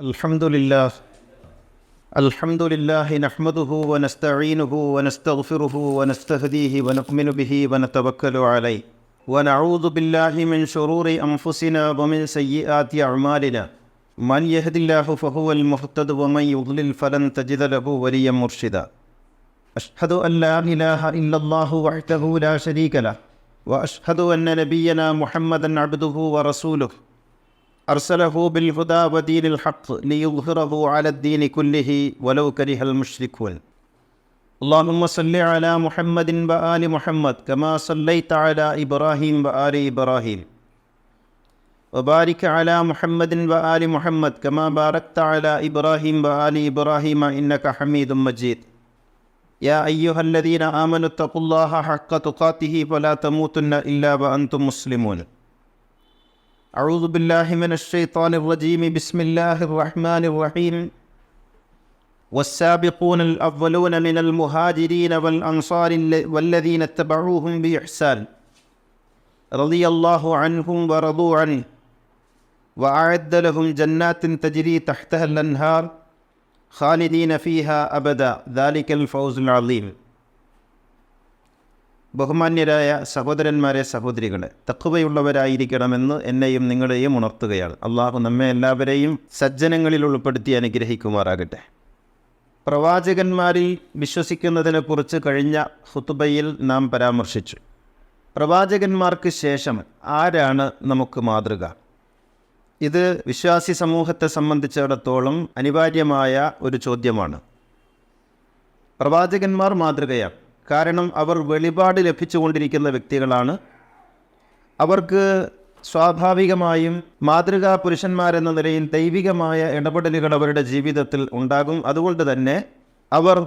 الحمد لله الحمد لله نحمده ونستعينه ونستغفره ونستهديه ونؤمن به ونتوكل عليه. ونعوذ بالله من شرور أنفسنا ومن سيئات أعمالنا. من يهد الله فهو المهتد ومن يضلل فلن تجد له وليا مرشدا. أشهد أن لا إله إلا الله وحده لا شريك له. وأشهد أن نبينا محمدا عبده ورسوله. أرسله بالهدى ودين الحق ليظهره على الدين كله ولو كره المشركون. اللهم صل على محمد وآل محمد كما صليت على إبراهيم وآل إبراهيم. وبارك على محمد وآل محمد كما باركت على إبراهيم وآل إبراهيم إنك حميد مجيد. يا أيها الذين آمنوا اتقوا الله حق تقاته فلا تموتن إلا وأنتم مسلمون. أعوذ بالله من الشيطان الرجيم. بسم الله الرحمن الرحيم. والسابقون الأولون من المهاجرين والأنصار والذين اتبعوهم بإحسان. رضي الله عنهم ورضوا عنه. وأعد لهم جنات تجري تحتها الأنهار خالدين فيها أبدا. ذلك الفوز العظيم. ബഹുമാന്യരായ സഹോദരന്മാരെ സഹോദരികളെ തക്കുവയുള്ളവരായിരിക്കണമെന്ന് എന്നെയും നിങ്ങളെയും ഉണർത്തുകയാണ്. അള്ളാഹു നമ്മെ എല്ലാവരെയും സജ്ജനങ്ങളിൽ ഉൾപ്പെടുത്തി അനുഗ്രഹിക്കുമാറാകട്ടെ. പ്രവാചകന്മാരിൽ വിശ്വസിക്കുന്നതിനെക്കുറിച്ച് കഴിഞ്ഞ ഹുത്തുബയിൽ നാം പരാമർശിച്ചു. പ്രവാചകന്മാർക്ക് ശേഷം ആരാണ് നമുക്ക് മാതൃക? ഇത് വിശ്വാസി സമൂഹത്തെ സംബന്ധിച്ചിടത്തോളം അനിവാര്യമായ ഒരു ചോദ്യമാണ്. പ്രവാചകന്മാർ മാതൃകയാണ്. കാരണം അവർ വെളിപാട് ലഭിച്ചുകൊണ്ടിരിക്കുന്ന വ്യക്തികളാണ്. അവർക്ക് സ്വാഭാവികമായും മാതൃകാ പുരുഷന്മാരെന്ന നിലയിൽ ദൈവികമായ ഇടപെടലുകൾ അവരുടെ ജീവിതത്തിൽ ഉണ്ടാകും. അതുകൊണ്ട് തന്നെ അവർ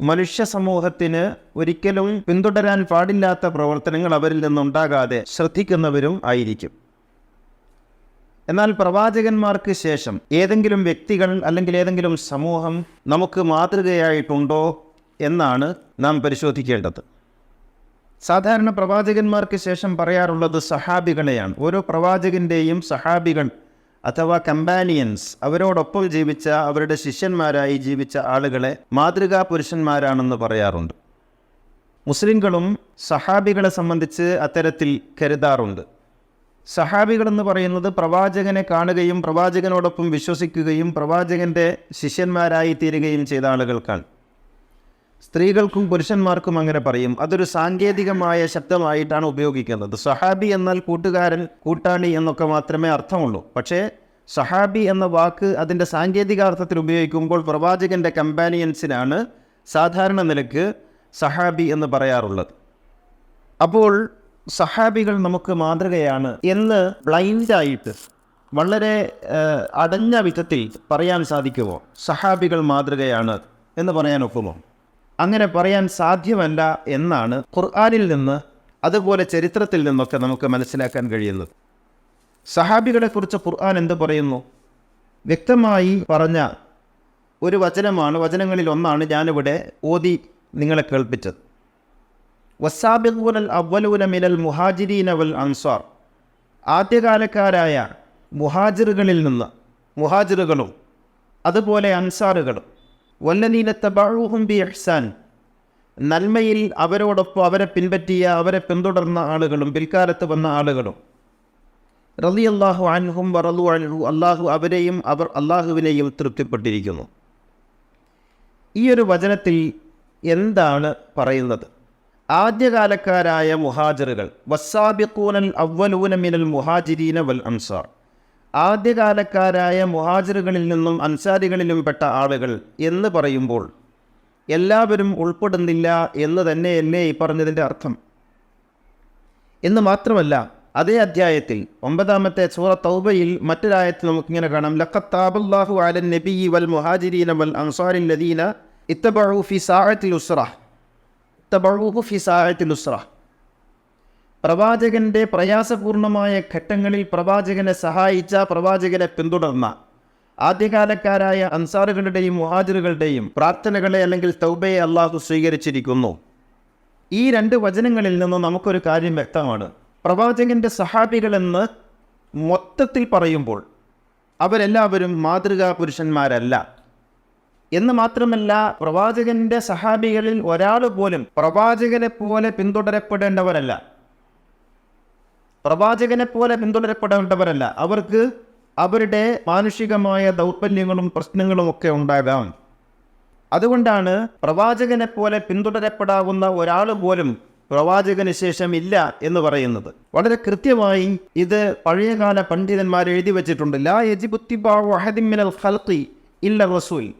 മനുഷ്യ സമൂഹത്തിന് ഒരിക്കലും പിന്തുടരാൻ പാടില്ലാത്ത പ്രവർത്തനങ്ങൾ അവരിൽ നിന്നുണ്ടാകാതെ ശ്രദ്ധിക്കുന്നവരും ആയിരിക്കും. എന്നാൽ പ്രവാചകന്മാർക്ക് ശേഷം ഏതെങ്കിലും വ്യക്തികൾ അല്ലെങ്കിൽ ഏതെങ്കിലും സമൂഹം നമുക്ക് മാതൃകയായിട്ടുണ്ടോ? എന്നാണ് നാം പരിശോധിക്കേണ്ടത്. സാധാരണ പ്രവാചകന്മാർക്ക് ശേഷം പറയാറുള്ളത് സഹാബികളെയാണ്. ഓരോ പ്രവാചകന്റെയും സഹാബികൾ അഥവാ കമ്പാനിയൻസ് അവരോടൊപ്പം ജീവിച്ച അവരുടെ ശിഷ്യന്മാരായി ജീവിച്ച ആളുകളെ മാതൃകാ പുരുഷന്മാരാണെന്ന് പറയാറുണ്ട്. മുസ്ലിങ്ങളും സഹാബികളെ സംബന്ധിച്ച് അത്തരത്തിൽ കരുതാറുണ്ട്. സഹാബികളെന്ന് പറയുന്നത് പ്രവാചകനെ കാണുകയും പ്രവാചകനോടൊപ്പം വിശ്വസിക്കുകയും പ്രവാചകന്റെ ശിഷ്യന്മാരായി തീരുകയും ചെയ്ത ആളുകൾക്കാണ്. സ്ത്രീകൾക്കും പുരുഷന്മാർക്കും അങ്ങനെ പറയും. അതൊരു സാങ്കേതികമായ ശബ്ദമായിട്ടാണ് ഉപയോഗിക്കുന്നത്. സഹാബി എന്നാൽ കൂട്ടുകാരൻ കൂട്ടാളി എന്നൊക്കെ മാത്രമേ അർത്ഥമുള്ളൂ. പക്ഷേ സഹാബി എന്ന വാക്ക് അതിന്റെ സാങ്കേതിക അർത്ഥത്തിൽ ഉപയോഗിക്കുമ്പോൾ പ്രവാചകന്റെ കമ്പാനിയൻസിനാണ് സാധാരണ നിലയ്ക്ക് സഹാബി എന്ന് പറയാറുള്ളത്. അപ്പോൾ സഹാബികൾ നമുക്ക് മാതൃകയാണ് എന്ന് ബ്ലൈൻഡായിട്ട് വളരെ അടഞ്ഞ വിധത്തിൽ പറയാൻ സാധിക്കുമോ? സഹാബികൾ മാതൃകയാണ് എന്ന് പറയാൻ ഒക്കുമോ അങ്ങനെ പറയാൻ സാധ്യമല്ല എന്നാണ് ഖുർആാനിൽ നിന്ന് അതുപോലെ ചരിത്രത്തിൽ നിന്നൊക്കെ നമുക്ക് മനസ്സിലാക്കാൻ കഴിയുന്നത്. സഹാബികളെക്കുറിച്ച് ഖുർആൻ എന്ത് പറയുന്നു? വ്യക്തമായി പറഞ്ഞ ഒരു വചനമാണ് വചനങ്ങളിൽ ഒന്നാണ് ഞാനിവിടെ ഓതി നിങ്ങളെ കേൾപ്പിച്ചത്. വസാബിഖുനൽ അവലൂന മിനൽ മുഹാജിരീന വൽ അൻസാർ. ആദ്യകാലക്കാരായ മുഹാജിറുകളിൽ നിന്ന് മുഹാജിറുകളും അതുപോലെ അൻസാറുകളും വല്ലനീന ബി ഇഹ്സാൻ നന്മയിൽ അവരോടൊപ്പം അവരെ പിൻപറ്റിയ അവരെ പിന്തുടർന്ന ആളുകളും പിൽക്കാലത്ത് വന്ന ആളുകളും. റലി അള്ളാഹു അൻഹും വറലു അൻഹു അള്ളാഹു അവരെയും അവർ അള്ളാഹുവിനെയും തൃപ്തിപ്പെട്ടിരിക്കുന്നു. ഈ ഒരു വചനത്തിൽ എന്താണ് പറയുന്നത്? ആദ്യകാലക്കാരായ മുഹാജറുകൾ വസാബിഖൂനൽ അവലൂന മിനൽ മുഹാജിരീന വൽ അൻസാർ. ആദ്യകാലക്കാരായ മുഹാജിറുകളിൽ നിന്നും അൻസാരികളിലും പെട്ട ആളുകൾ എന്ന് പറയുമ്പോൾ എല്ലാവരും ഉൾപ്പെടുന്നില്ല എന്ന് തന്നെയല്ലേ ഈ പറഞ്ഞതിന്റെ അർത്ഥം. എന്ന് മാത്രമല്ല അതേ അധ്യായത്തിൽ ഒമ്പതാമത്തെ സൂറ തൗബയിൽ മറ്റൊരായത്തിൽ നമുക്കിങ്ങനെ കാണാം. ലഖത്താബുല്ലാഹു അലൻ നബി വൽ മുഹാജിരീന വൽ അൻസാരിൻ ലദീന ഇത്തബഉ ഫി സാഹത്തിൽ ഉസ്റ. ഇത്തബഴു ഫി സാഹത്തിൽ ഉസ്റ. പ്രവാചകന്റെ പ്രയാസപൂർണമായ ഘട്ടങ്ങളിൽ പ്രവാചകനെ സഹായിച്ച പ്രവാചകനെ പിന്തുടർന്ന ആദ്യകാലക്കാരായ അൻസാറുകളുടെയും മുഹാജിറുകളുടെയും പ്രാർത്ഥനകളെ അല്ലെങ്കിൽ തൗബയെ അള്ളാഹു സ്വീകരിച്ചിരിക്കുന്നു. ഈ രണ്ട് വചനങ്ങളിൽ നിന്ന് നമുക്കൊരു കാര്യം വ്യക്തമാണ്. പ്രവാചകന്റെ സഹാബികളെന്ന് മൊത്തത്തിൽ പറയുമ്പോൾ അവരെല്ലാവരും മാതൃകാ പുരുഷന്മാരല്ല. എന്ന് മാത്രമല്ല പ്രവാചകന്റെ സഹാബികളിൽ ഒരാൾ പോലും പ്രവാചകനെ പോലെ പിന്തുടരപ്പെടേണ്ടവരല്ല. പ്രവാചകനെ പോലെ പിന്തുടരപ്പെടേണ്ടവരല്ല. അവർക്ക് അവരുടെ മാനുഷികമായ ദൗർബല്യങ്ങളും പ്രശ്നങ്ങളും ഒക്കെ ഉണ്ടാകാം. അതുകൊണ്ടാണ് പ്രവാചകനെ പോലെ പിന്തുടരപ്പെടാവുന്ന ഒരാൾ പോലും പ്രവാചകന് ശേഷം ഇല്ല എന്ന് പറയുന്നത്. വളരെ കൃത്യമായി ഇത് പഴയകാല പണ്ഡിതന്മാർ എഴുതി വച്ചിട്ടുണ്ട്. ലാ യജിബുത്തി ഖൽഖി ഇല്ല റസൂൽ.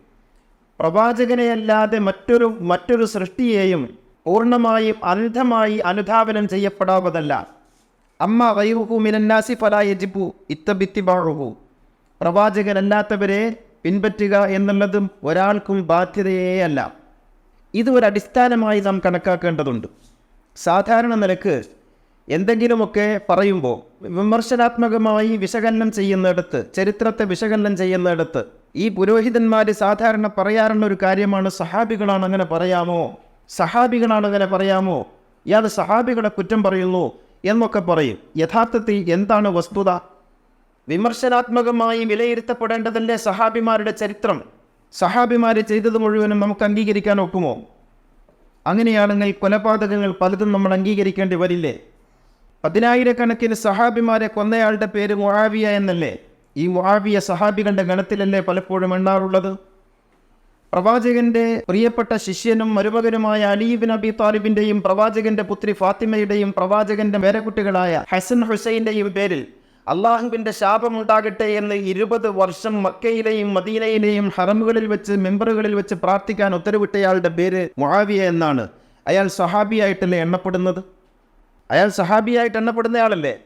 പ്രവാചകനെയല്ലാതെ മറ്റൊരു മറ്റൊരു സൃഷ്ടിയെയും പൂർണമായും അന്ധമായി അനുധാവനം ചെയ്യപ്പെടാവതല്ല. അമ്മ വൈറുഹു മിനന്നാസി ഫലാ യജിബു ഇത്തബിത്തിബാഴുഹു പ്രവാചകനല്ലാത്തവരെ പിൻപറ്റുക എന്നുള്ളതും ഒരാൾക്കും ബാധ്യതയേ അല്ല. ഇത് ഒരു അടിസ്ഥാനമായി നാം കണക്കാക്കേണ്ടതുണ്ട്. സാധാരണ നിലയ്ക്ക് എന്തെങ്കിലുമൊക്കെ പറയുമ്പോൾ വിമർശനാത്മകമായി വിശകലനം ചെയ്യുന്നിടത്ത് ചരിത്രത്തെ വിശകലനം ചെയ്യുന്നിടത്ത് ഈ പുരോഹിതന്മാർ സാധാരണ പറയാറുള്ള ഒരു കാര്യമാണ് സഹാബികളാണ് അങ്ങനെ പറയാമോ? സഹാബികളാണ് അങ്ങനെ പറയാമോ? ഇയാൾ സഹാബികളെ കുറ്റം പറയുന്നു എന്നൊക്കെ പറയും. യഥാർത്ഥത്തിൽ എന്താണ് വസ്തുത? വിമർശനാത്മകമായി വിലയിരുത്തപ്പെടേണ്ടതല്ലേ സഹാബിമാരുടെ ചരിത്രം? സഹാബിമാർ ചെയ്തത് മുഴുവനും നമുക്ക് അംഗീകരിക്കാൻ ഒക്കുമോ? അങ്ങനെയാണെങ്കിൽ കൊലപാതകങ്ങൾ പലതും നമ്മൾ അംഗീകരിക്കേണ്ടി വരില്ലേ? പതിനായിരക്കണക്കിന് സഹാബിമാരെ കൊന്നയാളുടെ പേര് മുഹാവിയ എന്നല്ലേ? ഈ മുഹാവിയ സഹാബികളുടെ ഗണത്തിലല്ലേ പലപ്പോഴും എണ്ണാറുള്ളത്? പ്രവാചകന്റെ പ്രിയപ്പെട്ട ശിഷ്യനും മരുമകനുമായ അലീബിൻ അബി താലിബിന്റെയും പ്രവാചകന്റെ പുത്രി ഫാത്തിമയുടെയും പ്രവാചകന്റെ മേരക്കുട്ടികളായ ഹസൻ ഹുസൈന്റെയും പേരിൽ അള്ളാഹുവിന്റെ ശാപമുണ്ടാകട്ടെ എന്ന് ഇരുപത് വർഷം മക്കയിലെയും മദീനയിലെയും ഹറമുകളിൽ വെച്ച് മെമ്പറുകളിൽ വെച്ച് പ്രാർത്ഥിക്കാൻ ഉത്തരവിട്ടയാളുടെ പേര് മുഹാവിയ എന്നാണ്. അയാൾ സഹാബിയായിട്ടല്ലേ എണ്ണപ്പെടുന്നത്? അയാൾ സഹാബിയായിട്ട് എണ്ണപ്പെടുന്നയാളല്ലേ?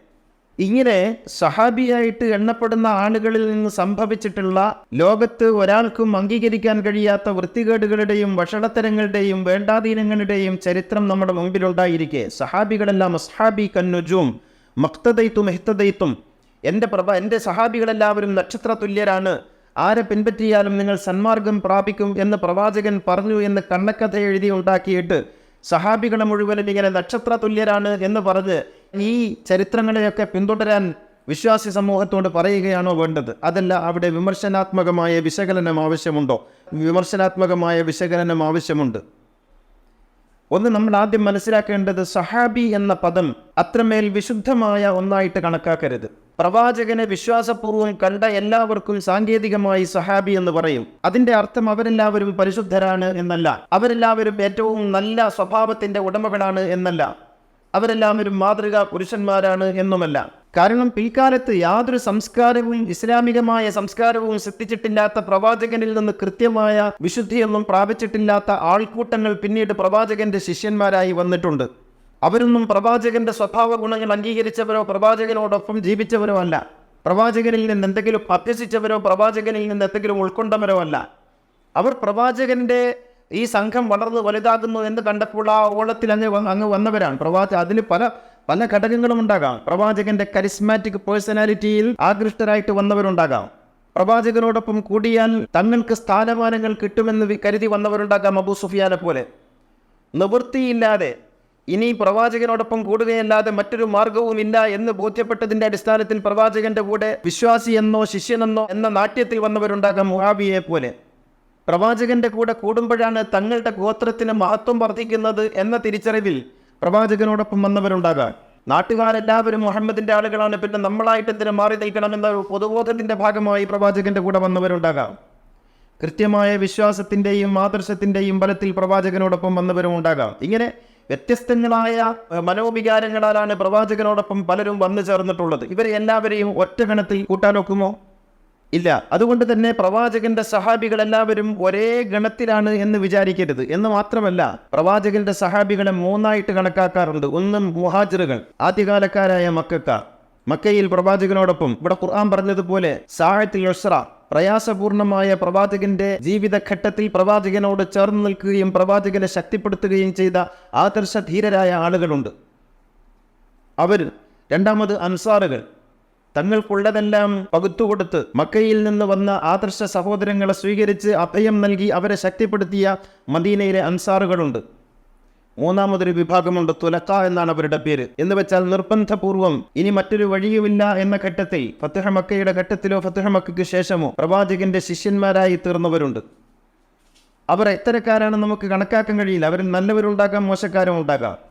ഇങ്ങനെ സഹാബിയായിട്ട് എണ്ണപ്പെടുന്ന ആളുകളിൽ നിന്ന് സംഭവിച്ചിട്ടുള്ള ലോകത്ത് ഒരാൾക്കും അംഗീകരിക്കാൻ കഴിയാത്ത വൃത്തികേടുകളുടെയും വഷളത്തരങ്ങളുടെയും വേണ്ടാധീനങ്ങളുടെയും ചരിത്രം നമ്മുടെ മുമ്പിലുണ്ടായിരിക്കെ. സഹാബികളെല്ലാം അസ്ഹാബി കന്നുജും മക്തദൈത്തും എഹ്തദൈത്തും എന്റെ പ്രഭ എന്റെ സഹാബികളെല്ലാവരും നക്ഷത്ര തുല്യരാണ് ആരെ പിൻപറ്റിയാലും നിങ്ങൾ സന്മാർഗം പ്രാപിക്കും എന്ന് പ്രവാചകൻ പറഞ്ഞു എന്ന് കണ്ണക്കഥ എഴുതി ഉണ്ടാക്കിയിട്ട് സഹാബികളെ മുഴുവനും ഇങ്ങനെ നക്ഷത്ര തുല്യരാണ് എന്ന് പറഞ്ഞ് ഈ ചരിത്രങ്ങളെയൊക്കെ പിന്തുടരാൻ വിശ്വാസി സമൂഹത്തോട് പറയുകയാണോ വേണ്ടത്? അതല്ല അവിടെ വിമർശനാത്മകമായ വിശകലനം ആവശ്യമുണ്ടോ? വിമർശനാത്മകമായ വിശകലനം ആവശ്യമുണ്ട്. ഒന്ന് നമ്മൾ ആദ്യം മനസ്സിലാക്കേണ്ടത് സഹാബി എന്ന പദം അത്രമേൽ വിശുദ്ധമായ ഒന്നായിട്ട് കണക്കാക്കരുത്. പ്രവാചകനെ വിശ്വാസപൂർവം കണ്ട എല്ലാവർക്കും സാങ്കേതികമായി സഹാബി എന്ന് പറയും. അതിന്റെ അർത്ഥം അവരെല്ലാവരും പരിശുദ്ധരാണ് എന്നല്ല. അവരെല്ലാവരും ഏറ്റവും നല്ല സ്വഭാവത്തിന്റെ ഉടമകളാണ് എന്നല്ല. അവരെല്ലാവരും മാതൃകാ പുരുഷന്മാരാണ് എന്നുമല്ല. കാരണം പിൽക്കാലത്ത് യാതൊരു സംസ്കാരവും ഇസ്ലാമികമായ സംസ്കാരവും സിദ്ധിച്ചിട്ടില്ലാത്ത പ്രവാചകനിൽ നിന്ന് കൃത്യമായ വിശുദ്ധിയൊന്നും പ്രാപിച്ചിട്ടില്ലാത്ത ആൾക്കൂട്ടങ്ങൾ പിന്നീട് പ്രവാചകന്റെ ശിഷ്യന്മാരായി വന്നിട്ടുണ്ട്. അവരൊന്നും പ്രവാചകന്റെ സ്വഭാവ ഗുണങ്ങൾ അംഗീകരിച്ചവരോ പ്രവാചകനോടൊപ്പം ജീവിച്ചവരോ അല്ല. പ്രവാചകനിൽ നിന്ന് എന്തെങ്കിലും അഭ്യസിച്ചവരോ പ്രവാചകനിൽ നിന്ന് എന്തെങ്കിലും ഉൾക്കൊണ്ടവരോ അല്ല. അവർ പ്രവാചകന്റെ ഈ സംഘം വളർന്ന് വലുതാകുന്നു എന്ന് കണ്ടപ്പോൾ ആ ഓളത്തിൽ അങ്ങ് അങ്ങ് വന്നവരാണ്. പ്രവാചക അതിന് പല പല ഘടകങ്ങളും ഉണ്ടാകാം. പ്രവാചകന്റെ കരിസ്മാറ്റിക് പേഴ്സണാലിറ്റിയിൽ ആകൃഷ്ടരായിട്ട് വന്നവരുണ്ടാകാം. പ്രവാചകനോടൊപ്പം കൂടിയാൽ തങ്ങൾക്ക് സ്ഥാനമാനങ്ങൾ കിട്ടുമെന്ന് കരുതി വന്നവരുണ്ടാകാം അബൂ സുഫിയാനെ പോലെ. നിവൃത്തിയില്ലാതെ ഇനി പ്രവാചകനോടൊപ്പം കൂടുകയല്ലാതെ മറ്റൊരു മാർഗവും ഇല്ല എന്ന് ബോധ്യപ്പെട്ടതിന്റെ അടിസ്ഥാനത്തിൽ പ്രവാചകന്റെ കൂടെ വിശ്വാസി എന്നോ ശിഷ്യനെന്നോ എന്ന നാട്യത്തിൽ വന്നവരുണ്ടാകാം മുഹാബിയെ പോലെ. പ്രവാചകന്റെ കൂടെ കൂടുമ്പോഴാണ് തങ്ങളുടെ ഗോത്രത്തിന് മഹത്വം വർദ്ധിക്കുന്നത് എന്ന തിരിച്ചറിവിൽ പ്രവാചകനോടൊപ്പം വന്നവരുണ്ടാകാം നാട്ടുകാരെല്ലാവരും മുഹമ്മദിന്റെ ആളുകളാണ്. പിന്നെ നമ്മളായിട്ട് എന്തിനു മാറി നിൽക്കണമെന്ന ഒരു പൊതുബോധത്തിന്റെ ഭാഗമായി പ്രവാചകന്റെ കൂടെ വന്നവരുണ്ടാകാം. കൃത്യമായ വിശ്വാസത്തിന്റെയും ആദർശത്തിന്റെയും ബലത്തിൽ പ്രവാചകനോടൊപ്പം വന്നവരും ഉണ്ടാകാം. ഇങ്ങനെ വ്യത്യസ്തങ്ങളായ മനോവികാരങ്ങളാലാണ് പ്രവാചകനോടൊപ്പം പലരും വന്നു ചേർന്നിട്ടുള്ളത്. ഇവരെ എല്ലാവരെയും ഒറ്റ ഗണത്തിൽ കൂട്ടാനൊക്കുമോ ഇല്ല. അതുകൊണ്ട് തന്നെ പ്രവാചകന്റെ സഹാബികൾ എല്ലാവരും ഒരേ ഗണത്തിലാണ് എന്ന് വിചാരിക്കരുത്. എന്ന് മാത്രമല്ല പ്രവാചകന്റെ സഹാബികളെ മൂന്നായിട്ട് കണക്കാക്കാറുണ്ട്. ഒന്ന് മുഹാജിറുകൾ ആദ്യകാലക്കാരായ മക്കാർ മക്കയിൽ പ്രവാചകനോടൊപ്പം ഇവിടെ ഖുർആൻ പറഞ്ഞതുപോലെ സാഹത്തിൽ യുസ്ര പ്രയാസപൂർണമായ പ്രവാചകന്റെ ജീവിതഘട്ടത്തിൽ പ്രവാചകനോട് ചേർന്ന് നിൽക്കുകയും പ്രവാചകനെ ശക്തിപ്പെടുത്തുകയും ചെയ്ത ആദർശ ധീരരായ ആളുകളുണ്ട്. അവർ രണ്ടാമത് അൻസാറുകൾ. തങ്ങൾക്കുള്ളതെല്ലാം പകുത്തുകൊടുത്ത് മക്കയിൽ നിന്ന് വന്ന ആദർശ സഹോദരങ്ങളെ സ്വീകരിച്ച് അഭയം നൽകി അവരെ ശക്തിപ്പെടുത്തിയ മദീനയിലെ അൻസാറുകളുണ്ട്. മൂന്നാമതൊരു വിഭാഗമുണ്ട് തുലക്ക എന്നാണ് അവരുടെ പേര്. എന്ന് വെച്ചാൽ നിർബന്ധപൂർവം ഇനി മറ്റൊരു വഴിയുമില്ല എന്ന ഘട്ടത്തിൽ ഫത്തുഹമക്കയുടെ ഘട്ടത്തിലോ ഫത്തുഹമക്കു ശേഷമോ പ്രവാചകന്റെ ശിഷ്യന്മാരായി തീർന്നവരുണ്ട്. അവർ എത്തരക്കാരാണെന്ന് നമുക്ക് കണക്കാക്കാൻ കഴിയില്ല. അവർ നല്ലവരുണ്ടാകാം മോശക്കാരും ഉണ്ടാകാം.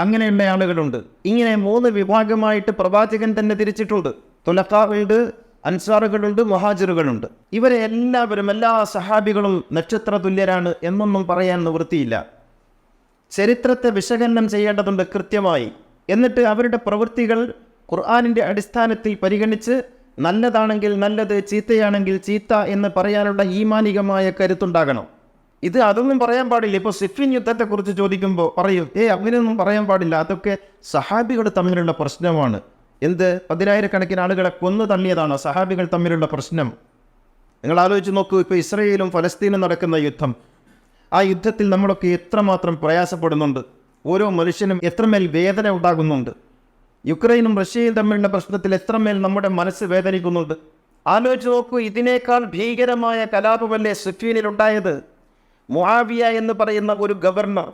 അങ്ങനെയുള്ള ആളുകളുണ്ട്. ഇങ്ങനെ മൂന്ന് വിഭാഗമായിട്ട് പ്രവാചകൻ തന്നെ തിരിച്ചിട്ടുണ്ട്. തുലക്കാവുണ്ട് അൻസാറുകളുണ്ട് മൊഹാജിറുകളുണ്ട്. ഇവരെ എല്ലാവരും എല്ലാ സഹാബികളും നക്ഷത്ര തുല്യരാണ് എന്നൊന്നും പറയാൻ നിവൃത്തിയില്ല. ചരിത്രത്തെ വിശകലനം ചെയ്യേണ്ടതുണ്ട് കൃത്യമായി. എന്നിട്ട് അവരുടെ പ്രവൃത്തികൾ ഖുർആാനിന്റെ അടിസ്ഥാനത്തിൽ പരിഗണിച്ച് നല്ലതാണെങ്കിൽ നല്ലത് ചീത്തയാണെങ്കിൽ ചീത്ത എന്ന് പറയാനുള്ള ഈമാനികമായ കരുത്തുണ്ടാകണം. ഇത് അതൊന്നും പറയാൻ പാടില്ല. ഇപ്പോൾ സിഫിൻ യുദ്ധത്തെക്കുറിച്ച് ചോദിക്കുമ്പോൾ പറയും ഏ അങ്ങനെയൊന്നും പറയാൻ പാടില്ല. അതൊക്കെ സഹാബികൾ തമ്മിലുള്ള പ്രശ്നമാണ്. എന്ത്? പതിനായിരക്കണക്കിന് ആളുകളെ കൊന്നു തള്ളിയതാണോ സഹാബികൾ തമ്മിലുള്ള പ്രശ്നം? നിങ്ങൾ ആലോചിച്ച് നോക്കൂ ഇപ്പോൾ ഇസ്രയേലും ഫലസ്തീനും നടക്കുന്ന യുദ്ധം. ആ യുദ്ധത്തിൽ നമ്മളൊക്കെ എത്രമാത്രം പ്രയാസപ്പെടുന്നുണ്ട്. ഓരോ മനുഷ്യനും എത്രമേൽ വേദന ഉണ്ടാകുന്നുണ്ട്. യുക്രൈനും റഷ്യയും തമ്മിലുള്ള പ്രശ്നത്തിൽ എത്രമേൽ നമ്മുടെ മനസ്സ് വേദനിക്കുന്നുണ്ട്. ആലോചിച്ച് നോക്കൂ ഇതിനേക്കാൾ ഭീകരമായ കലാപമല്ലേ സുഫീനിലുണ്ടായത്? മുആവിയ എന്ന് പറയുന്ന ഒരു ഗവർണർ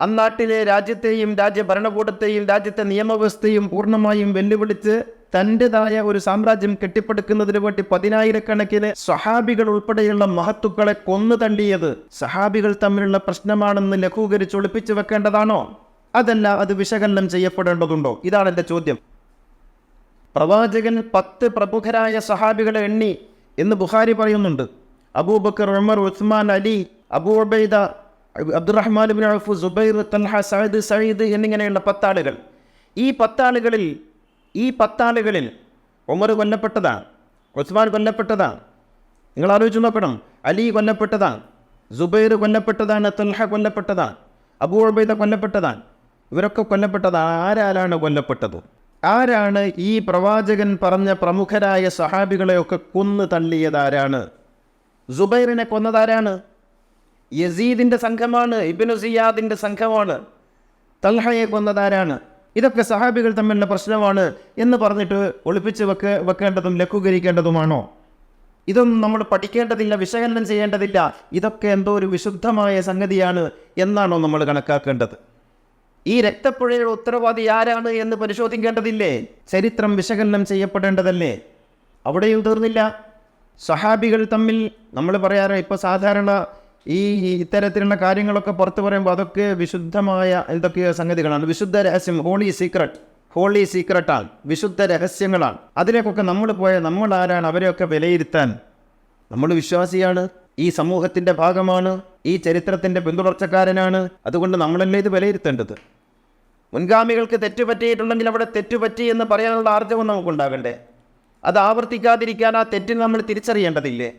അന്നാട്ടിലെ രാജ്യത്തെയും രാജ്യ ഭരണകൂടത്തെയും രാജ്യത്തെ നിയമവ്യവസ്ഥയും പൂർണമായും വെല്ലുവിളിച്ച് തന്റെതായ ഒരു സാമ്രാജ്യം കെട്ടിപ്പടുക്കുന്നതിന് വേണ്ടി പതിനായിരക്കണക്കിന് സഹാബികൾ ഉൾപ്പെടെയുള്ള മഹത്തുക്കളെ കൊന്നു തണ്ടിയത് സഹാബികൾ തമ്മിലുള്ള പ്രശ്നമാണെന്ന് ലഘൂകരിച്ച് ഒളിപ്പിച്ചു വെക്കേണ്ടതാണോ? അതല്ല അത് വിശകലനം ചെയ്യപ്പെടേണ്ടതുണ്ടോ? ഇതാണ് എന്റെ ചോദ്യം. പ്രവാചകൻ പത്ത് പ്രമുഖരായ സഹാബികളെ എണ്ണി എന്ന് ബുഹാരി പറയുന്നുണ്ട്. Abu Bakr Umar Usman Ali Abu Ubaida Abdurrahman bin Auf Zubair Talha Saad Saeed എന്നിങ്ങനെയുള്ള പത്താളുകൾ. ഈ പത്താളുകളിൽ ഈ പത്താളുകളിൽ ഉമർ കൊല്ലപ്പെട്ടതാണ് ഉസ്മാൻ കൊല്ലപ്പെട്ടതാണ് നിങ്ങൾ ആലോചിച്ച് നോക്കണം. അലി കൊല്ലപ്പെട്ടതാണ് സുബൈർ കൊല്ലപ്പെട്ടതാണ് തൽഹ കൊല്ലപ്പെട്ടതാണ് അബൂ ഉബൈദ കൊല്ലപ്പെട്ടതാണ് ഇവരൊക്കെ കൊല്ലപ്പെട്ടതാണ് ആരാലാണ് കൊല്ലപ്പെട്ടത്? ആരാണ് ഈ പ്രവാചകൻ പറഞ്ഞ പ്രമുഖരായ സഹാബികളെയൊക്കെ കൊന്നു തള്ളിയതാരാണ് സുബൈറിനെ കൊന്നതാരാണ് യസീദിന്റെ സംഘമാണ് ഇബിനു സിയാദിന്റെ സംഘമാണ്. തൽഹയെ കൊന്നതാരാണ്? ഇതൊക്കെ സഹാബികൾ തമ്മിലുള്ള പ്രശ്നമാണ് എന്ന് പറഞ്ഞിട്ട് ഒളിപ്പിച്ച് വെക്ക വെക്കേണ്ടതും ലഘൂകരിക്കേണ്ടതുമാണോ? ഇതൊന്നും നമ്മൾ പഠിക്കേണ്ടതില്ല വിശകലനം ചെയ്യേണ്ടതില്ല. ഇതൊക്കെ എന്തോ ഒരു വിശുദ്ധമായ സംഗതിയാണ് എന്നാണോ നമ്മൾ കണക്കാക്കേണ്ടത്? ഈ രക്തപ്പുഴയുടെ ഉത്തരവാദി ആരാണ് എന്ന് പരിശോധിക്കേണ്ടതില്ലേ? ചരിത്രം വിശകലനം ചെയ്യപ്പെടേണ്ടതല്ലേ? അവിടെയും തീർന്നില്ല. സഹാബികൾ തമ്മിൽ നമ്മൾ പറയാറ് ഇപ്പോൾ സാധാരണ ഈ ഇത്തരത്തിലുള്ള കാര്യങ്ങളൊക്കെ പുറത്തു പറയുമ്പോൾ അതൊക്കെ വിശുദ്ധമായ എന്തൊക്കെയോ സംഗതികളാണ്. വിശുദ്ധ രഹസ്യം ഹോളി സീക്രട്ട് ഹോളി സീക്രട്ടാണ് വിശുദ്ധ രഹസ്യങ്ങളാണ്. അതിലേക്കൊക്കെ നമ്മൾ പോയ നമ്മൾ ആരാണ് അവരെയൊക്കെ വിലയിരുത്താൻ? നമ്മൾ വിശ്വാസിയാണ്. ഈ സമൂഹത്തിന്റെ ഭാഗമാണ്. ഈ ചരിത്രത്തിന്റെ പിന്തുടർച്ചക്കാരനാണ്. അതുകൊണ്ട് നമ്മളല്ലേ ഇത് വിലയിരുത്തേണ്ടത്? മുൻഗാമികൾക്ക് തെറ്റുപറ്റിയിട്ടുണ്ടെങ്കിൽ അവിടെ തെറ്റുപറ്റി എന്ന് പറയാനുള്ള ആർജവം നമുക്കുണ്ടാകണ്ടേ? അത് ആവർത്തിക്കാതിരിക്കാൻ ആ തെറ്റിന് നമ്മൾ തിരിച്ചറിയേണ്ടതില്ലേ?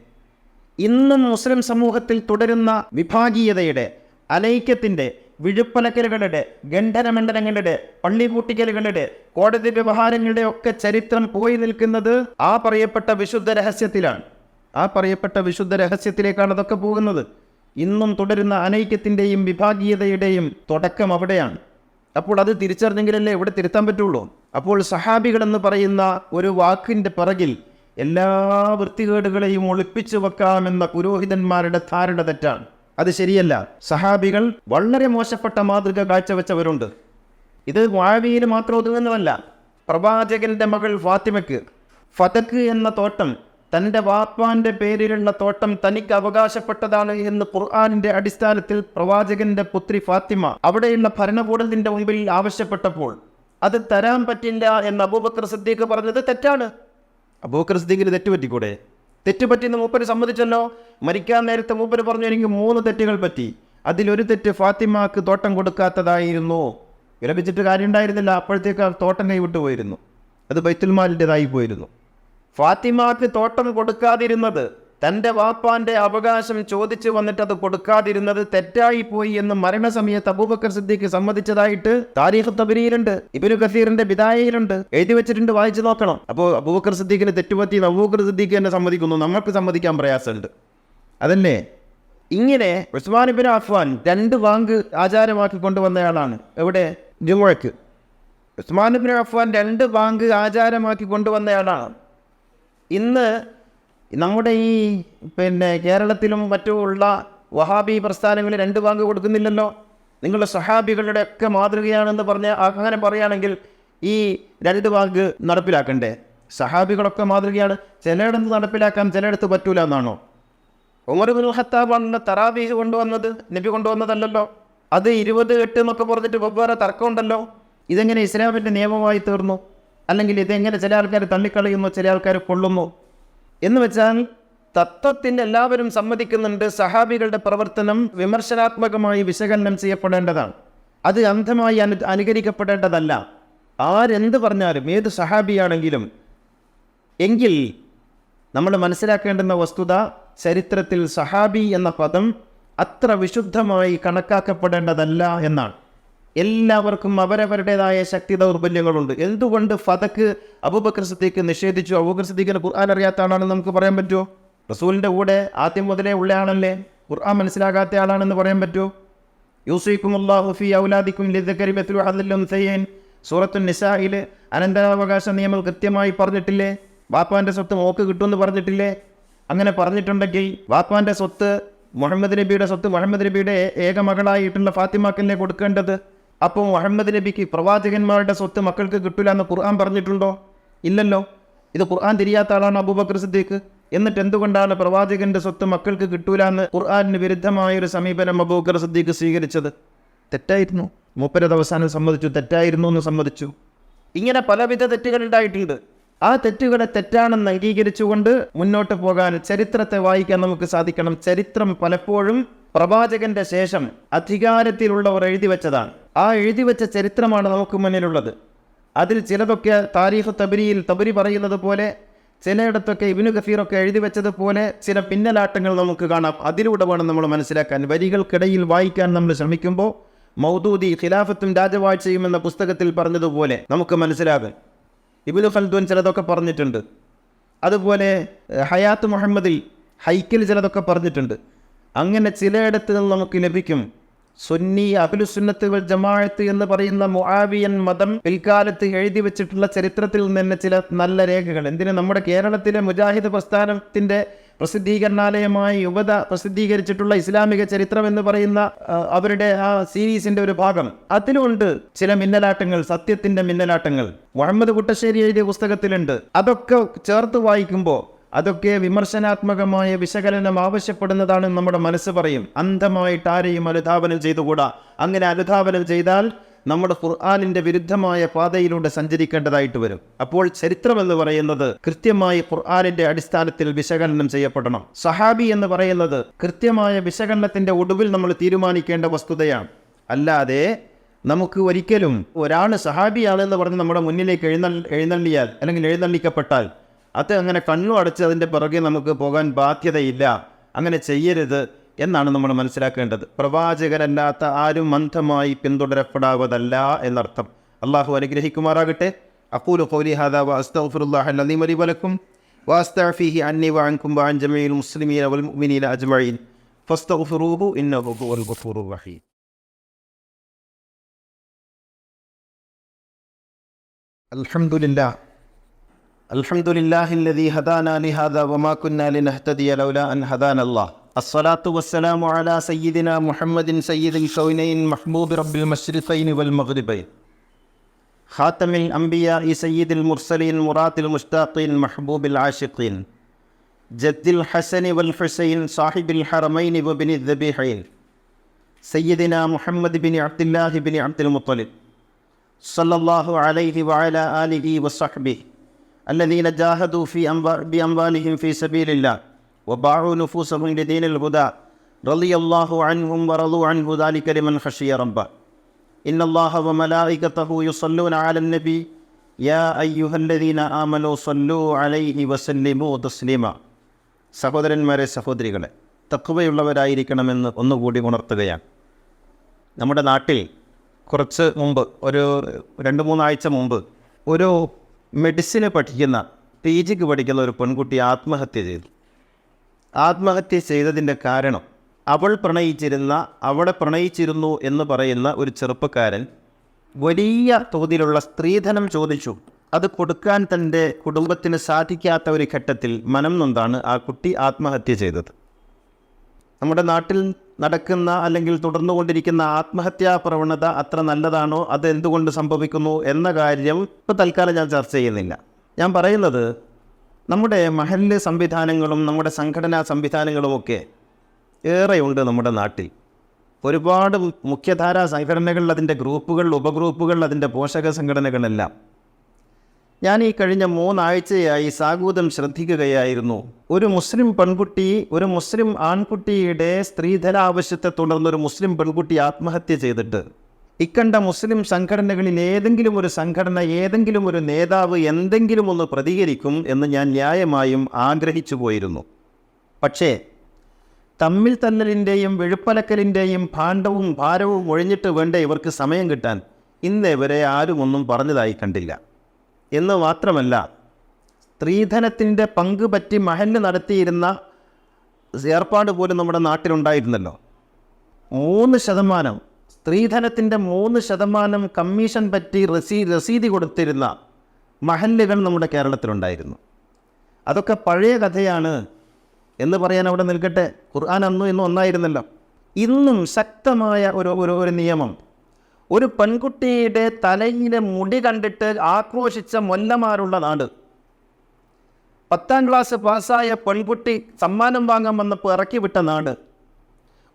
ഇന്നും മുസ്ലിം സമൂഹത്തിൽ തുടരുന്ന വിഭാഗീയതയുടെ അലൈക്യത്തിന്റെ വിഴുപ്പലക്കലുകളുടെ ഗണ്ഡനമണ്ഡലങ്ങളുടെ പള്ളിക്കൂട്ടിക്കലുകളുടെ കോടതി വ്യവഹാരങ്ങളുടെ ഒക്കെ ചരിത്രം പോയി നിൽക്കുന്നത് ആ പറയപ്പെട്ട വിശുദ്ധ രഹസ്യത്തിലാണ്. ആ പറയപ്പെട്ട വിശുദ്ധ രഹസ്യത്തിലേക്കാണ് അതൊക്കെ പോകുന്നത്. ഇന്നും തുടരുന്ന അനൈക്യത്തിന്റെയും വിഭാഗീയതയുടെയും തുടക്കം അവിടെയാണ്. അപ്പോൾ അത് തിരിച്ചറിഞ്ഞെങ്കിലല്ലേ ഇവിടെ തിരുത്താൻ പറ്റുള്ളൂ? അപ്പോൾ സഹാബികൾ എന്ന് പറയുന്ന ഒരു വാക്കിന്റെ പിറകിൽ എല്ലാ വൃത്തികേടുകളെയും ഒളിപ്പിച്ചു വെക്കാമെന്ന പുരോഹിതന്മാരുടെ ധാരണ തെറ്റാണ്. അത് ശരിയല്ല. സഹാബികൾ വളരെ മോശപ്പെട്ട മാതൃക കാഴ്ചവെച്ചവരുണ്ട്. ഇത് വാവിയിൽ മാത്രം ഒതുങ്ങുന്നതല്ല. പ്രവാചകന്റെ മകൾ ഫാത്തിമയ്ക്ക്. ഫതക്ക് എന്ന തോട്ടം തന്റെ വാപ്പാന്റെ പേരിലുള്ള തോട്ടം തനിക്ക് അവകാശപ്പെട്ടതാണ് എന്ന് ഖുർആാനിന്റെ അടിസ്ഥാനത്തിൽ പ്രവാചകന്റെ പുത്രി ഫാത്തിമ അവിടെയുള്ള ഭരണകൂടത്തിന്റെ മുമ്പിൽ ആവശ്യപ്പെട്ടപ്പോൾ അത് തരാൻ പറ്റില്ല എന്ന് അബൂബക്കർ സിദ്ദീഖ് പറഞ്ഞത് തെറ്റാണ്. അബൂബക്കർ സിദ്ദീഖിന് തെറ്റുപറ്റിക്കൂടെ? തെറ്റുപറ്റിയെന്ന് മൂപ്പര് സമ്മതിച്ചല്ലോ. മരിക്കാൻ നേരത്തെ മൂപ്പര് പറഞ്ഞു എനിക്ക് മൂന്ന് തെറ്റുകൾ പറ്റി. അതിലൊരു തെറ്റ് ഫാത്തിമാക്ക് തോട്ടം കൊടുക്കാത്തതായിരുന്നു. വിലപിച്ചിട്ട് കാര്യം ഉണ്ടായിരുന്നില്ല അപ്പോഴത്തേക്ക് ആ തോട്ടം കൈവിട്ടു പോയിരുന്നു. അത് ബൈത്തുൽമാലിന്റെതായി പോയിരുന്നു. ഫാത്തിമാക്ക് തോട്ടം കൊടുക്കാതിരുന്നത് തന്റെ വാപ്പാന്റെ അവകാശം ചോദിച്ചു വന്നിട്ട് അത് കൊടുക്കാതിരുന്നത് തെറ്റായി പോയി എന്ന് മരണസമയത്ത് അബൂബക്കർ സിദ്ദീഖ് സമ്മതിച്ചതായിട്ട് താരീഖ് തബരിയിലുണ്ട് ഇബിനു കസീറിന്റെ ബിദായയിലുണ്ട്. എഴുതി വെച്ചിട്ടുണ്ട് വായിച്ചു നോക്കണം. അപ്പോൾ അബൂബക്കർ സിദ്ദീഖിന് തെറ്റുപറ്റി അബൂബക്കർ സിദ്ദീഖ് തന്നെ സമ്മതിക്കുന്നു. നമ്മൾക്ക് സമ്മതിക്കാൻ പ്രയാസമുണ്ട്. അതല്ലേ? ഇങ്ങനെ ഉസ്മാൻ ഇബിൻ അഫ്വാൻ രണ്ട് വാങ്ക് ആചാരമാക്കി കൊണ്ടുവന്നയാളാണ്. എവിടെ? ജുമുഴക്ക് ഉസ്മാൻ ഇബിൻ അഫ്വാൻ രണ്ട് വാങ്ക് ആചാരമാക്കി കൊണ്ടുവന്നയാളാണ്. ഇന്ന് നമ്മുടെ ഈ പിന്നെ കേരളത്തിലും മറ്റുമുള്ള വഹാബി പ്രസ്ഥാനങ്ങളിൽ രണ്ട് പങ്ക് കൊടുക്കുന്നില്ലല്ലോ. നിങ്ങളുടെ സഹാബികളുടെ ഒക്കെ മാതൃകയാണെന്ന് പറഞ്ഞ് അങ്ങനെ പറയുകയാണെങ്കിൽ ഈ രണ്ട് പങ്ക് നടപ്പിലാക്കണ്ടേ? സഹാബികളൊക്കെ മാതൃകയാണ്. ചിലയിടത്ത് നടപ്പിലാക്കാൻ ചിലയിടത്ത് പറ്റൂല എന്നാണോ? ഉമർ ബിൻ ഖത്താബാണ് തറാവീഹ് കൊണ്ടുവന്നത് നബി കൊണ്ടുവന്നതല്ലല്ലോ. അത് ഇരുപത് എട്ട് എന്നൊക്കെ പറഞ്ഞിട്ട് വെവ്വേറെ തർക്കമുണ്ടല്ലോ. ഇതെങ്ങനെ ഇസ്ലാമിന്റെ നിയമമായി തീർന്നു? അല്ലെങ്കിൽ ഇതെങ്ങനെ ചില ആൾക്കാർ തള്ളിക്കളയുന്നു ചില ആൾക്കാർ കൊള്ളുന്നു? എന്ന് വെച്ചാൽ തത്വത്തിന്റെ എല്ലാവരും സമ്മതിക്കുന്നുണ്ട് സഹാബികളുടെ പ്രവർത്തനം വിമർശനാത്മകമായി വിശകലനം ചെയ്യപ്പെടേണ്ടതാണ്. അത് അന്ധമായി അനു അനുകരിക്കപ്പെടേണ്ടതല്ല. ആരെന്ത് പറഞ്ഞാലും ഏത് സഹാബിയാണെങ്കിലും എങ്കിൽ നമ്മൾ മനസ്സിലാക്കേണ്ടുന്ന വസ്തുത ചരിത്രത്തിൽ സഹാബി എന്ന പദം അത്ര വിശുദ്ധമായി കണക്കാക്കപ്പെടേണ്ടതല്ല എന്നാണ്. എല്ലാവർക്കും അവരവരുടേതായ ശക്തി ദൗർബല്യങ്ങളുണ്ട്. എന്തുകൊണ്ട് ഫതക്ക് അബൂബക്കർ സിദ്ദീഖ് നിഷേധിച്ചു? അബൂബക്കർ സിദ്ദീഖിന് ഖുർആൻ അറിയാത്ത ആളാണെന്ന് നമുക്ക് പറയാൻ പറ്റുമോ? റസൂലിന്റെ കൂടെ ആദ്യം മുതലേ ഉള്ള ആളല്ലേ? ഖുർആൻ മനസ്സിലാകാത്ത ആളാണെന്ന് പറയാൻ പറ്റുമോ? യൂസൈക്കും അള്ളാഹുഫി ഔലാദിക്കും ഹദല്ലും സയ്യൻ സൂറത്തു നിസായിൽ അനന്തരാവകാശ നിയമം കൃത്യമായി പറഞ്ഞിട്ടില്ലേ? വാപ്പാന്റെ സ്വത്ത് മോക്ക് കിട്ടുമെന്ന് പറഞ്ഞിട്ടില്ലേ? അങ്ങനെ പറഞ്ഞിട്ടുണ്ടെങ്കിൽ വാപ്പാന്റെ സ്വത്ത് മുഹമ്മദ് നബിയുടെ സ്വത്ത് മുഹമ്മദ് നബിയുടെ ഏക മകളായിട്ടുള്ള ഫാത്തിമാക്കലിനെ കൊടുക്കേണ്ടത്? അപ്പോൾ മുഹമ്മദ് നബിക്ക് പ്രവാചകന്മാരുടെ സ്വത്ത് മക്കൾക്ക് കിട്ടില്ല എന്ന് ഖുർആൻ പറഞ്ഞിട്ടുണ്ടോ? ഇല്ലല്ലോ. ഇത് ഖുർആൻ തിരിയാത്ത ആളാണ് അബൂബക്കർ സിദ്ദീഖ്. എന്നിട്ട് എന്തുകൊണ്ടാണ് പ്രവാചകന്റെ സ്വത്ത് മക്കൾക്ക് കിട്ടൂല എന്ന് ഖുർആാനിന് വിരുദ്ധമായ ഒരു സമീപനം അബൂബക്കർ സിദ്ദീഖ് സ്വീകരിച്ചത്? തെറ്റായിരുന്നു. മൂപ്പരത് അവസാനം സമ്മതിച്ചു. തെറ്റായിരുന്നു എന്ന് സമ്മതിച്ചു. ഇങ്ങനെ പലവിധ തെറ്റുകൾ ഉണ്ടായിട്ടുണ്ട്. ആ തെറ്റുകളെ തെറ്റാണെന്ന് അംഗീകരിച്ചുകൊണ്ട് മുന്നോട്ട് പോകാൻ ചരിത്രത്തെ വായിക്കാൻ നമുക്ക് സാധിക്കണം. ചരിത്രം പലപ്പോഴും പ്രവാചകന്റെ ശേഷം അധികാരത്തിലുള്ളവർ എഴുതി വെച്ചതാണ്. ആ എഴുതി വെച്ച ചരിത്രമാണ് നമുക്ക് മുന്നിലുള്ളത്. അതിൽ ചിലതൊക്കെ താരീഖ് തബരിയിൽ തബരി പറയുന്നത് പോലെ ചിലയിടത്തൊക്കെ ഇബിനു ഗഫീറൊക്കെ എഴുതി വെച്ചതുപോലെ ചില പിന്നലാട്ടങ്ങൾ നമുക്ക് കാണാം. അതിലൂടെ വേണം നമ്മൾ മനസ്സിലാക്കാൻ. വരികൾക്കിടയിൽ വായിക്കാൻ നമ്മൾ ശ്രമിക്കുമ്പോൾ മൗദൂദി ഖിലാഫത്തും രാജവാഴ്ചയും എന്ന പുസ്തകത്തിൽ പറഞ്ഞതുപോലെ നമുക്ക് മനസ്സിലാകും. ഇബിനു ഖൽദൂൻ ചിലതൊക്കെ പറഞ്ഞിട്ടുണ്ട്. അതുപോലെ ഹയാത്ത് മുഹമ്മദിൽ ഹൈക്കിൽ ചിലതൊക്കെ പറഞ്ഞിട്ടുണ്ട്. അങ്ങനെ ചിലയിടത്ത് നിന്ന് നമുക്ക് ലഭിക്കും സുന്നി അഖിലുസുന്നത്ത് വൽ ജമാഅത്ത് എന്ന് പറയുന്ന മുആവിയൻ മതം പിൽക്കാലത്ത് എഴുതി വെച്ചിട്ടുള്ള ചരിത്രത്തിൽ നിന്ന് ചില നല്ല രേഖകൾ. എന്തിന് നമ്മുടെ കേരളത്തിലെ മുജാഹിദ് പ്രസ്ഥാനത്തിന്റെ പ്രസിദ്ധീകരണാലയമായ യുവത പ്രസിദ്ധീകരിച്ചിട്ടുള്ള ഇസ്ലാമിക ചരിത്രം എന്ന് പറയുന്ന അവരുടെ ആ സീരീസിന്റെ ഒരു ഭാഗം. അതിലുണ്ട് ചില മിന്നലാട്ടങ്ങൾ സത്യത്തിന്റെ മിന്നലാട്ടങ്ങൾ. മുഹമ്മദ് കുട്ടശ്ശേരി എഴുതിയ പുസ്തകത്തിലുണ്ട്. അതൊക്കെ ചേർത്ത് വായിക്കുമ്പോൾ അതൊക്കെ വിമർശനാത്മകമായ വിശകലനം ആവശ്യപ്പെടുന്നതാണ് നമ്മുടെ മനസ്സ് പറയും. അന്ധമായിട്ട് ആരെയും അനുധാപനം ചെയ്തുകൂടാ? അങ്ങനെ അനുധാപനം ചെയ്താൽ നമ്മുടെ ഖുർആാനിന്റെ വിരുദ്ധമായ പാതയിലൂടെ സഞ്ചരിക്കേണ്ടതായിട്ട് വരും. അപ്പോൾ ചരിത്രം എന്ന് പറയുന്നത് കൃത്യമായി ഖുർആാനിന്റെ അടിസ്ഥാനത്തിൽ വിശകലനം ചെയ്യപ്പെടണം. സഹാബി എന്ന് പറയുന്നത് കൃത്യമായ വിശകലനത്തിന്റെ ഒടുവിൽ നമ്മൾ തീരുമാനിക്കേണ്ട വസ്തുതയാണ്. അല്ലാതെ നമുക്ക് ഒരിക്കലും ഒരാൾ സഹാബിയാണെന്ന് പറഞ്ഞ് നമ്മുടെ മുന്നിലേക്ക് എഴുന്നള്ളി എഴുന്നള്ളിയാൽ അല്ലെങ്കിൽ എഴുന്നള്ളിക്കപ്പെട്ടാൽ അത് അങ്ങനെ കണ്ണു അടച്ച് അതിൻ്റെ പിറകെ നമുക്ക് പോകാൻ ബാധ്യതയില്ല അങ്ങനെ ചെയ്യരുത് എന്നാണ് നമ്മൾ മനസ്സിലാക്കേണ്ടത് പ്രവാചകരല്ലാത്ത ആരും അന്ധമായി പിന്തുടരപ്പെടാവതല്ല എന്നർത്ഥം അള്ളാഹു അനുഗ്രഹിക്കുമാറാകട്ടെ അക്കൂലു ഖൗലി ഹാദാ വ അസ്തഗ്ഫിറുല്ലാഹ അലീം ലി വലക്കും വാസ്തഅഫീഹി അന്നി വഅൻകും വഅൻ ജമീഇൽ മുസ്ലിമീന വൽ മുഅ്മിനീന അജ്മഈൻ ഫസ്തഗ്ഫിറൂഹു ഇന്നഹു ഹുവൽ ഗഫൂറുർ റഹീം الحمد لله الحمد لله الذي هدانا لهذا وما كنا لنهتدي لولا أن هدانا الله الصلاة والسلام على سيدنا محمد سيد الكونين محبوب رب المشرقين والمغربين خاتم الأنبياء سيد المرسلين مراد المشتاقين محبوب العاشقين جد الحسن والحسين صاحب الحرمين وبن الذبيحين سيدنا محمد بن عبد الله بن عبد المطلب صلى الله عليه وعلى آله وصحبه الذين جاهدوا في أنوا- بأموالهم في سبيل الله وباعوا نفوسهم لدين الهدى رضي الله عنهم ورضوا عنه ذلك لمن خشي ربه إن الله وملائكته يصلون على النبي يا أيها الذين آمنوا صلوا عليه وسلموا تسليما സഹോദരന്മാരെ സഹോദരികളെ തക്കവയുള്ളവരായിരിക്കണമെന്ന് ഒന്നുകൂടി ഉണർത്തുകയാണ് നമ്മുടെ നാട്ടിൽ കുറച്ച് മുമ്പ് ഒരു രണ്ട് മൂന്നാഴ്ച മുമ്പ് ഒരു മെഡിസിന് പഠിക്കുന്ന പി ജിക്ക് പഠിക്കുന്ന ഒരു പെൺകുട്ടി ആത്മഹത്യ ചെയ്തു. ആത്മഹത്യ ചെയ്തതിന്റെ കാരണം അവൾ പ്രണയിച്ചിരുന്ന അവളെ പ്രണയിച്ചിരുന്നു എന്ന് പറയുന്ന ഒരു ചെറുപ്പക്കാരൻ വലിയ തോതിലുള്ള സ്ത്രീധനം ചോദിച്ചു. അത് കൊടുക്കാൻ തന്റെ കുടുംബത്തിന് സാധിക്കാത്ത ഒരു ഘട്ടത്തിൽ മനം നൊന്താണ് ആ കുട്ടി ആത്മഹത്യ ചെയ്തത്. നമ്മുടെ നാട്ടിൽ നടക്കുന്ന അല്ലെങ്കിൽ തുടർന്നുകൊണ്ടിരിക്കുന്ന ആത്മഹത്യാ പ്രവണത അത്ര നല്ലതാണോ? അത് എന്തുകൊണ്ട് സംഭവിക്കുന്നു എന്ന കാര്യം ഇപ്പോൾ തൽക്കാലം ഞാൻ ചർച്ച ചെയ്യുന്നില്ല. ഞാൻ പറയുന്നത് നമ്മുടെ മഹല്ല് സംവിധാനങ്ങളും നമ്മുടെ സംഘടനാ സംവിധാനങ്ങളുമൊക്കെ ഏറെയുണ്ട് നമ്മുടെ നാട്ടിൽ. ഒരുപാട് മുഖ്യധാരാ സംഘടനകൾ അതിന്റെ ഗ്രൂപ്പുകൾ ഉപഗ്രൂപ്പുകൾ അതിന്റെ പോഷക സംഘടനകളെല്ലാം ഞാൻ ഈ കഴിഞ്ഞ മൂന്നാഴ്ചയായി സാഗൂതം ശ്രദ്ധിക്കുകയായിരുന്നു. ഒരു മുസ്ലിം പെൺകുട്ടി ഒരു മുസ്ലിം ആൺകുട്ടിയുടെ സ്ത്രീധനാവശ്യത്തെ തുടർന്ന് ഒരു മുസ്ലിം പെൺകുട്ടി ആത്മഹത്യ ചെയ്തിട്ട്. ഇക്കണ്ട മുസ്ലിം സംഘടനകളിൽ ഏതെങ്കിലും ഒരു സംഘടന ഏതെങ്കിലും ഒരു നേതാവ് എന്തെങ്കിലും ഒന്ന് പ്രതികരിക്കും എന്ന് ഞാൻ ന്യായമായും ആഗ്രഹിച്ചു പോയിരുന്നു. പക്ഷേ തമ്മിൽ തല്ലലിന്റെയും വെഴുപ്പലക്കലിന്റെയും ഭാണ്ഡവും ഭാരവും ഒഴിഞ്ഞിട്ട് വേണ്ട ഇവർക്ക് സമയം കിട്ടാൻ ഇന്ന് ഇവരെ ആരും ഒന്നും പറഞ്ഞതായി കണ്ടില്ല. എന്ന് മാത്രമല്ല സ്ത്രീധനത്തിന്റെ പങ്ക് പറ്റി മഹൽ നടത്തിയിരുന്ന ഏർപ്പാട് പോലും നമ്മുടെ നാട്ടിലുണ്ടായിരുന്നല്ലോ. മൂന്ന് ശതമാനം സ്ത്രീധനത്തിന്റെ മൂന്ന് ശതമാനം കമ്മീഷൻ പറ്റി റസീ രസീതി കൊടുത്തിരുന്ന മഹല്ലുകൾ നമ്മുടെ കേരളത്തിലുണ്ടായിരുന്നു. അതൊക്കെ പഴയ കഥയാണ് എന്ന് പറയാൻ അവിടെ നിൽക്കട്ടെ. ഖുർആൻ അന്നും ഇന്നും ഒന്നായിരുന്നല്ലോ. ഇന്നും ശക്തമായ ഒരു ഒരു നിയമം ഒരു പെൺകുട്ടിയുടെ തലയിലെ മുടി കണ്ടിട്ട് ആക്രോശിച്ച മൊല്ലമാരുള്ള നാട് പത്താം ക്ലാസ് പാസ്സായ പെൺകുട്ടി സമ്മാനം വാങ്ങാൻ വന്നപ്പോൾ ഇറക്കി വിട്ട നാട്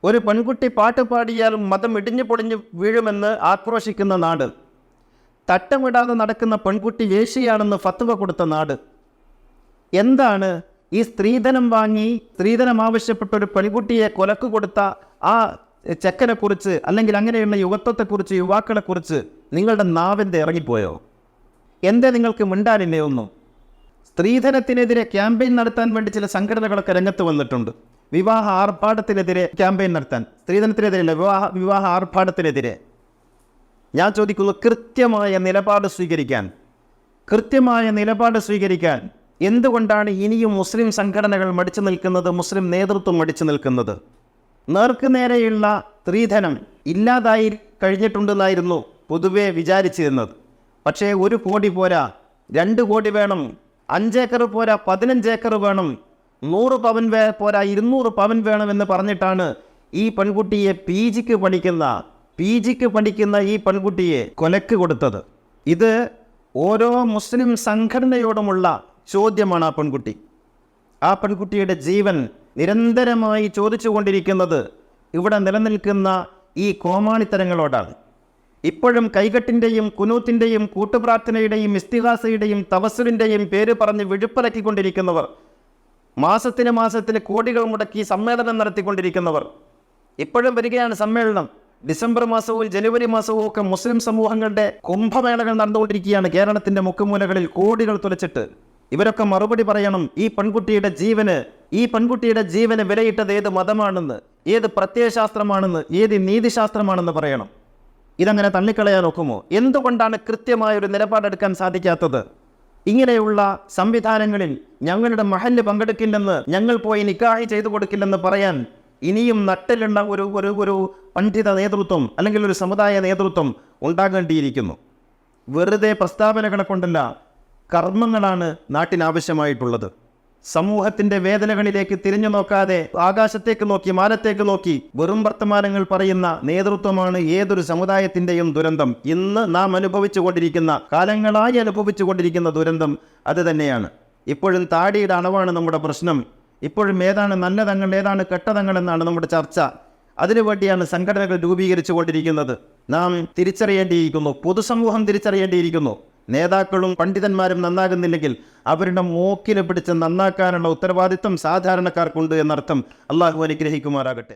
ഒരു പെൺകുട്ടി പാട്ട് പാടിയാൽ മതം ഇടിഞ്ഞു പൊടിഞ്ഞു വീഴുമെന്ന് ആക്രോശിക്കുന്ന നാട് തട്ടമിടാതെ നടക്കുന്ന പെൺകുട്ടി യേശിയാണെന്ന് ഫത്തുവ കൊടുത്ത നാട് എന്താണ് ഈ സ്ത്രീധനം വാങ്ങി സ്ത്രീധനം ആവശ്യപ്പെട്ട ഒരു പെൺകുട്ടിയെ കൊലക്കു കൊടുത്ത ആ ചെക്കനെക്കുറിച്ച് അല്ലെങ്കിൽ അങ്ങനെയുള്ള യുവത്വത്തെക്കുറിച്ച് യുവാക്കളെക്കുറിച്ച് നിങ്ങളുടെ നാവിന്റെ ഇറങ്ങിപ്പോയോ? എന്തേ നിങ്ങൾക്ക് മിണ്ടാനില്ലേ ഒന്നും? സ്ത്രീധനത്തിനെതിരെ ക്യാമ്പയിൻ നടത്താൻ വേണ്ടി ചില സംഘടനകളൊക്കെ രംഗത്ത് വന്നിട്ടുണ്ട്. വിവാഹ ആർഭാടത്തിനെതിരെ ക്യാമ്പയിൻ നടത്താൻ. സ്ത്രീധനത്തിനെതിരെയല്ല വിവാഹ വിവാഹ ആർഭാടത്തിനെതിരെ. ഞാൻ ചോദിക്കുന്നു കൃത്യമായ നിലപാട് സ്വീകരിക്കാൻ. കൃത്യമായ നിലപാട് സ്വീകരിക്കാൻ. എന്തുകൊണ്ടാണ് ഇനിയും മുസ്ലിം സംഘടനകൾ മടിച്ചു നിൽക്കുന്നത് മുസ്ലിം നേതൃത്വം മടിച്ചു നിൽക്കുന്നത്? നേർക്ക് നേരെയുള്ള സ്ത്രീധനം ഇല്ലാതായി കഴിഞ്ഞിട്ടുണ്ടെന്നായിരുന്നു പൊതുവെ വിചാരിച്ചിരുന്നത്. പക്ഷേ ഒരു കോടി പോരാ രണ്ട് കോടി വേണം അഞ്ചേക്കർ പോരാ പതിനഞ്ചേക്കർ വേണം നൂറ് പവൻ വേ പോരാ ഇരുന്നൂറ് പവൻ വേണമെന്ന് പറഞ്ഞിട്ടാണ് ഈ പെൺകുട്ടിയെ പി ജിക്ക് പഠിക്കുന്ന പി ജിക്ക് പഠിക്കുന്ന ഈ പെൺകുട്ടിയെ കൊലക്ക് കൊടുത്തത്. ഇത് ഓരോ മുസ്ലിം സംഘടനയോടുമുള്ള ചോദ്യമാണ് ആ പെൺകുട്ടി. ആ പെൺകുട്ടിയുടെ ജീവൻ നിരന്തരമായി ചോദിച്ചുകൊണ്ടിരിക്കുന്നത് ഇവിടെ നിലനിൽക്കുന്ന ഈ കോമാളിത്തരങ്ങളോടാണ്. ഇപ്പോഴും കൈകെട്ടിന്റെയും കുനൂത്തിന്റെയും കൂട്ടുപ്രാർത്ഥനയുടെയും ഇസ്തിഹാസയുടെയും തവസുലിന്റെയും പേര് പറഞ്ഞ് വിഴുപ്പലക്കിക്കൊണ്ടിരിക്കുന്നവർ മാസത്തിന് മാസത്തിന് കോടികൾ മുടക്കി സമ്മേളനം നടത്തിക്കൊണ്ടിരിക്കുന്നവർ. ഇപ്പോഴും വരികയാണ് സമ്മേളനം. ഡിസംബർ മാസവും ജനുവരി മാസവും ഒക്കെ മുസ്ലിം സമൂഹങ്ങളുടെ കുംഭമേളകൾ നടന്നുകൊണ്ടിരിക്കുകയാണ് കേരളത്തിന്റെ മുക്കുമൂലകളിൽ കോടികൾ തുലച്ചിട്ട്. ഇവരൊക്കെ മറുപടി പറയണം ഈ പെൺകുട്ടിയുടെ ജീവന് ഈ പെൺകുട്ടിയുടെ ജീവന് വിലയിട്ടത് ഏത് മതമാണെന്ന് ഏത് പ്രത്യയശാസ്ത്രമാണെന്ന് ഏത് നീതിശാസ്ത്രമാണെന്ന് പറയണം. ഇതങ്ങനെ തള്ളിക്കളയാൻ ഒക്കുമോ? എന്തുകൊണ്ടാണ് കൃത്യമായ ഒരു നിലപാടെടുക്കാൻ സാധിക്കാത്തത്? ഇങ്ങനെയുള്ള സംവിധാനങ്ങളിൽ ഞങ്ങളുടെ മഹല്ല് പങ്കെടുക്കില്ലെന്ന് ഞങ്ങൾ പോയി നിക്കാഹി ചെയ്തു കൊടുക്കില്ലെന്ന് പറയാൻ ഇനിയും നട്ടിലുള്ള ഒരു ഒരു ഒരു പണ്ഡിത നേതൃത്വം അല്ലെങ്കിൽ ഒരു സമുദായ നേതൃത്വം ഉണ്ടാകേണ്ടിയിരിക്കുന്നു. വെറുതെ പ്രസ്താവനകളെ കൊണ്ടല്ല കർമ്മങ്ങളാണ് നാട്ടിനാവശ്യമായിട്ടുള്ളത്. സമൂഹത്തിന്റെ വേദനകളിലേക്ക് തിരിഞ്ഞു നോക്കാതെ ആകാശത്തേക്ക് നോക്കി മാനത്തേക്ക് നോക്കി വെറും വർത്തമാനങ്ങൾ പറയുന്ന നേതൃത്വമാണ് ഏതൊരു സമുദായത്തിന്റെയും ദുരന്തം. ഇന്ന് നാം അനുഭവിച്ചു കൊണ്ടിരിക്കുന്ന കാലങ്ങളായി അനുഭവിച്ചു കൊണ്ടിരിക്കുന്ന ദുരന്തം അത് തന്നെയാണ്. ഇപ്പോഴും താടിയുടെ അളവാണ് നമ്മുടെ പ്രശ്നം. ഇപ്പോഴും ഏതാണ് നല്ലതങ്ങൾ ഏതാണ് കെട്ടതങ്ങൾ എന്നാണ് നമ്മുടെ ചർച്ച. അതിനുവേണ്ടിയാണ് സംഘടനകൾ രൂപീകരിച്ചു കൊണ്ടിരിക്കുന്നത്. നാം തിരിച്ചറിയേണ്ടിയിരിക്കുന്നു. പൊതുസമൂഹം തിരിച്ചറിയേണ്ടിയിരിക്കുന്നു. നേതാക്കളും പണ്ഡിതന്മാരും നന്നാകുന്നില്ലെങ്കിൽ അവരുടെ മൂക്കിനെ പിടിച്ച് നന്നാക്കാനുള്ള ഉത്തരവാദിത്വം സാധാരണക്കാർക്കുണ്ട് എന്നർത്ഥം അള്ളാഹു അനുഗ്രഹിക്കുമാറാകട്ടെ.